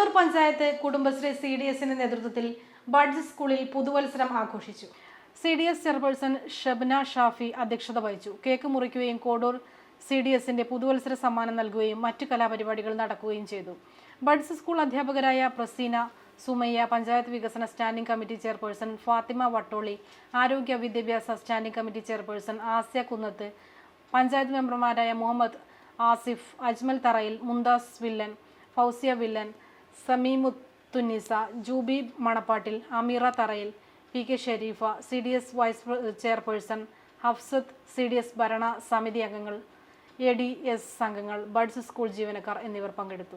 Kodur panchayat Kudumbashree C D എസിന്റെ നേതൃത്വത്തിൽ buds സ്കൂളിൽ പുതുവത്സരം ആഘോഷിച്ചു. C D S chairperson Shabna Shafi അധ്യക്ഷത വഹിച്ചു. കേക്ക് മുറിക്കുകയും കോഡൂർ സി ഡി എസിന്റെ പുതുവത്സര സമ്മാനം നൽകുകയും മറ്റു കലാപരിപാടികൾ നടക്കുകയും ചെയ്തു. ബഡ്സ് സ്കൂൾ അധ്യാപകരായ പ്രസീന സുമയ്യ പഞ്ചായത്ത് വികസന standing committee chairperson Fathima Vattoli ആരോഗ്യ വിദ്യാഭ്യാസ standing committee chairperson Asya Kunnath panchayat മെമ്പർമാരായ Muhammad Asif Ajmal Tharayil Mumtaz Villan Fousiya Villan Sameemuthunisa Jubi Manappattil Ameera Tharayil P K Shareefa C D S vice chairperson Hafsath C D S ഭരണ സമിതി അംഗങ്ങൾ A D S സംഘങ്ങൾ buds school ജീവനക്കാർ എന്നിവർ പങ്കെടുത്തു.